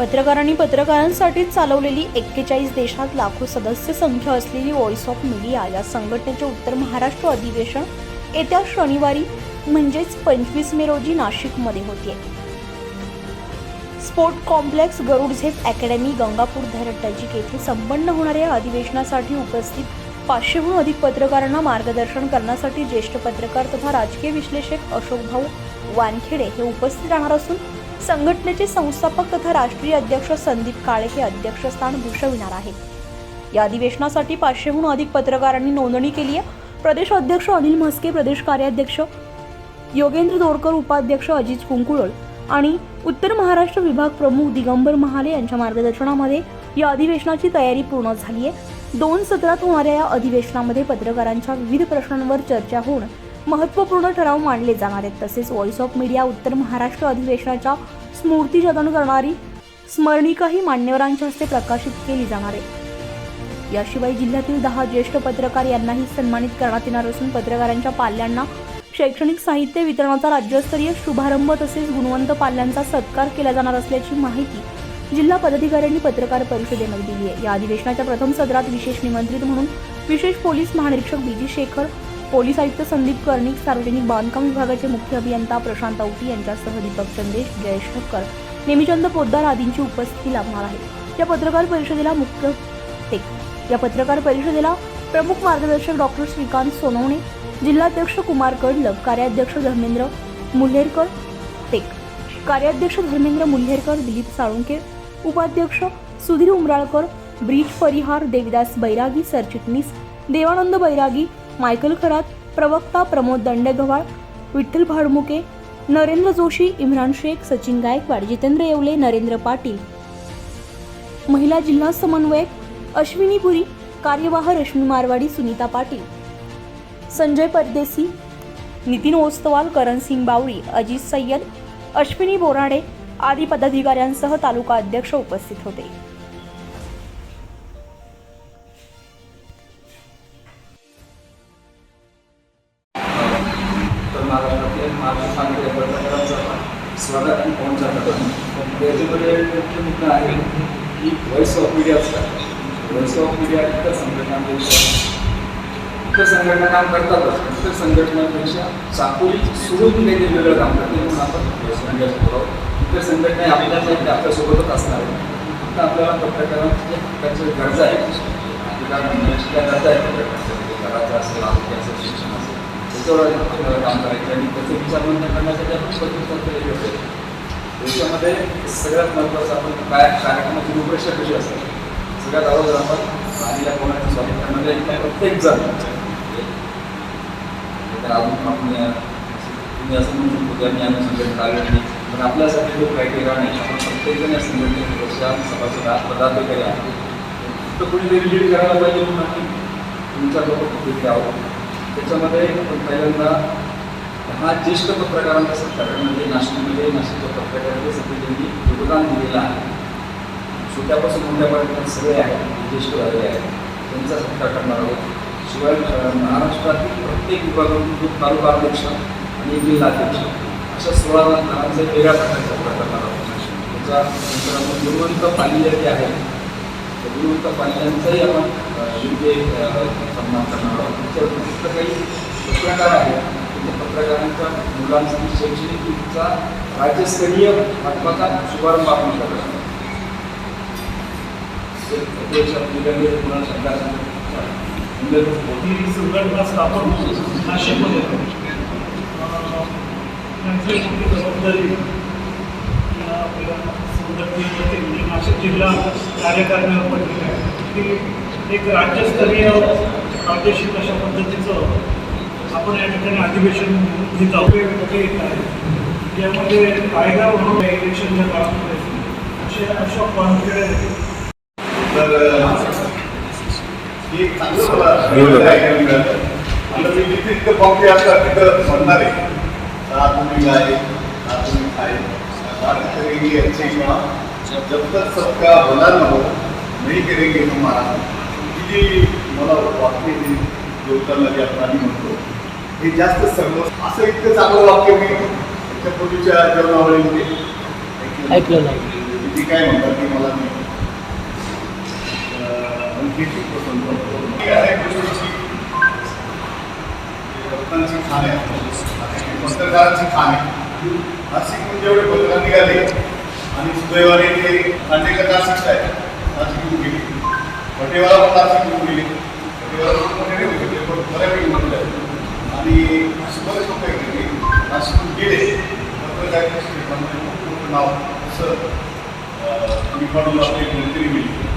पत्रकारांनी पत्रकारांसाठी चालवलेली एक्केचाळीस देशात लाखो सदस्य संख्या असलेली व्हॉइस ऑफ मीडिया या संघटनेचे उत्तर महाराष्ट्र अधिवेशन येत्या शनिवारी म्हणजेच पंचवीस मे रोजी नाशिकमध्ये होते. स्पोर्ट कॉम्प्लेक्स गरुड झेप अकॅडमी गंगापूर धरटजिक येथे संपन्न होणाऱ्या अधिवेशनासाठी उपस्थित पाचशेहून अधिक पत्रकारांना मार्गदर्शन करण्यासाठी ज्येष्ठ पत्रकार तथा राजकीय विश्लेषक अशोकभाऊ वानखेडे हे उपस्थित राहणार असून संघटनेचे संस्थापक तथा राष्ट्रीय अध्यक्ष संदीप काळे हे अध्यक्षस्थान भूषविणार आहेत. या अधिवेशनासाठी पाचशेहून अधिक पत्रकारांनी नोंदणी केली आहे. प्रदेश अध्यक्ष अनिल म्हस्के प्रदेश कार्याध्यक्ष योगेंद्र दोरकर उपाध्यक्ष अजित कुंकुळल आणि उत्तर महाराष्ट्र विभाग प्रमुख दिगंबर महाले यांच्या मार्गदर्शनामध्ये या अधिवेशनाची तयारी पूर्ण झाली आहे. दोन सत्रात होणाऱ्या या अधिवेशनामध्ये पत्रकारांच्या विविध प्रश्नांवर चर्चा होऊन महत्त्वपूर्ण ठराव मांडले जाणार आहेत. तसेच व्हॉइस ऑफ मीडिया उत्तर महाराष्ट्र अधिवेशनाच्या स्मृतीजतन करणारी स्मरणिकाही मान्यवरांच्या हस्ते प्रकाशित केली जाणार आहे. याशिवाय जिल्ह्यातील दहा ज्येष्ठ पत्रकार यांनाही सन्मानित करण्यात येणार असून पत्रकारांच्या पाल्यांना शैक्षणिक साहित्य वितरणाचा राज्यस्तरीय शुभारंभ तसेच गुणवंत पाल्यांचा सत्कार केला जाणार असल्याची माहिती जिल्हा पदाधिकाऱ्यांनी पत्रकार परिषदेमध्ये दिली आहे. या अधिवेशनाच्या प्रथम सत्रात विशेष निमंत्रित म्हणून विशेष पोलीस महानिरीक्षक बी. जी. शेखर पोलीस आयुक्त संदीप कर्णिक सार्वजनिक बांधकाम विभागाचे मुख्य अभियंता प्रशांत औटी यांच्यासह दीपक संदेश जयेश ठक्कर नेमिचंद पोद्दार आदींची उपस्थिती लाभणार आहे. या पत्रकार परिषदेला मुख्य टेक या पत्रकार परिषदेला प्रमुख मार्गदर्शक डॉक्टर श्रीकांत सोनवणे जिल्हाध्यक्ष कुमार कडलक कार्याध्यक्ष धर्मेंद्र मुल्हेरकर टेक कार्याध्यक्ष धर्मेंद्र मुल्हेरकर दिलीप साळुंके उपाध्यक्ष सुधीर उमराळकर ब्रीज परिहार देविदास बैरागी सरचिटणीस देवानंद बैरागी मायकल खरात प्रवक्ता प्रमोद दंडेगव्हाळ विठ्ठल भाडमुके नरेंद्र जोशी इम्रान शेख सचिन गायकवाड जितेंद्र येवले नरेंद्र पाटील. महिला जिल्हा समन्वयक अश्विनी पुरी कार्यवाह रश्मी मारवाडी सुनीता पाटील. संजय परदेसी नितीन ओस्तवाल करणसिंग बावळी अजित सय्यद अश्विनी बोराडे आदी पदाधिकाऱ्यांसह तालुका अध्यक्ष उपस्थित होते. महाराष्ट्रातील महाराष्ट्र सांगितले स्वागत आणि पाहुणचार करतो त्याच्यामध्ये मुख्य मुद्दा आहे की व्हॉइस ऑफ मीडिया असतात व्हॉइस ऑफ मीडिया इतर संघटनांपेक्षा इतर संघटना काम करतातच इतर संघटनांपेक्षा चाकोरी सोडून काही वेगळं काम करते म्हणून आपण व्हॉइस मीडियाचं बोलावं इतर संघटना आपल्या आपल्यासोबतच असणार आहे फक्त आपल्याला पत्रकारांची प्रकारच्या गरजा आहे अधिकार म्हणण्याची त्या गरजा आहे पत्रकारांच्या घराचं असेल आरोग्याचं शिक्षण असेल काम करायचं. आणि त्याचं विचारवंत करण्यासाठी आपण पत्रकार केलेली होते. त्याच्यामध्ये सगळ्यात महत्त्वाचं आपण काय कार्यक्रमाची रूपरेषा कशी असते सगळ्यात अगोदर आपण आलेल्या कोणाच्या स्वातंत्र्यामध्ये म्हणजे प्रत्येक जण. तर अजून आपण तुम्ही असं म्हणू शकतो की आम्ही आम्ही संघटना आलो नाही पण आपल्यासाठी जो क्रायटेरिया नाही आपण प्रत्येकजण या संघटनेत सभासद पदाधिकारी आहात. तर कोणीतरी लीड करायला पाहिजे म्हणून आम्ही तुमच्या लोक तिथे आहोत त्याच्यामध्ये पहिल्यांदा हा ज्येष्ठ पत्रकारांचा सत्कार म्हणजे नाशिकमध्ये नाशिकच्या पत्रकारांच्या समितींनी योगदान दिलेलं आहे. छोट्यापासून मोठ्यापर्यंत सगळे आहेत ज्येष्ठ झालेले आहेत. त्यांचा सत्कार करणार आहोत. शिवाय महाराष्ट्रातील प्रत्येक विभागातून दोन तालुका अध्यक्ष आणि एक जिल्हाध्यक्ष अशा सोळा जणांचा वेगळ्या प्रकारचा सत्कार करणार आहोत. त्याच्या गुणवंत पालिया जे आहे त्या गुणवंत पालियांचाही आपण जे सन्मान करणार. आहोत त्याच्यावर काही पत्रकार आहेत. त्या पत्रकारांच्या मुलांसाठी शैक्षणिक युगचा राज्यस्तरीय महत्त्वाचा शुभारंभ आपण करणार आहोत. संघटना स्थापन नाशिकमध्ये त्यांची मोठी जबाबदारी या म्हणजे नाशिक जिल्हा कार्यकारिणीवर पडलेली आहे. एक राज्यस्तरीय प्रादेशिक अशा पद्धतीचं आपण या ठिकाणी अधिवेशन घेत आहोत येत आहे? यामध्ये कायदा म्हणून इलेक्शनच्या काळामध्ये? असे अशोक वानखेडे तर ही चांगलं आता मी जिथे तिथं पावती असतात तिथं म्हणणार आहे. का तुम्ही का तुम्ही काय बात करेंगे अच्छे का जब तक सबका भला न हो नहीं करेंगे ही जी मला वाक्य जी जे आपण म्हणतो हे जास्त सर्व असं इतकं चांगलं वाक्य मी त्याच्या पूर्वीच्या जेवणावळीमध्ये ऐकलं नाही. ती काय म्हणतात ते मला आणखी पसंत करतो. खाण आहे आणि पत्रकारांची खाण. आहे नाशिक म्हणजे एवढे पत्रकार निघाले आणि सुदैवाने ते खांडेकर नाशिकच आहे नाशिक येऊन गेले भटेवाला पण नाशिक घेऊन गेले पण पण बऱ्यापैकी म्हणलं आणि असे बरेच लोक आहेत की नाशिकहून गेले. पत्रकारिता खूप नाव. असं मी म्हणून आपली मंत्री मिळली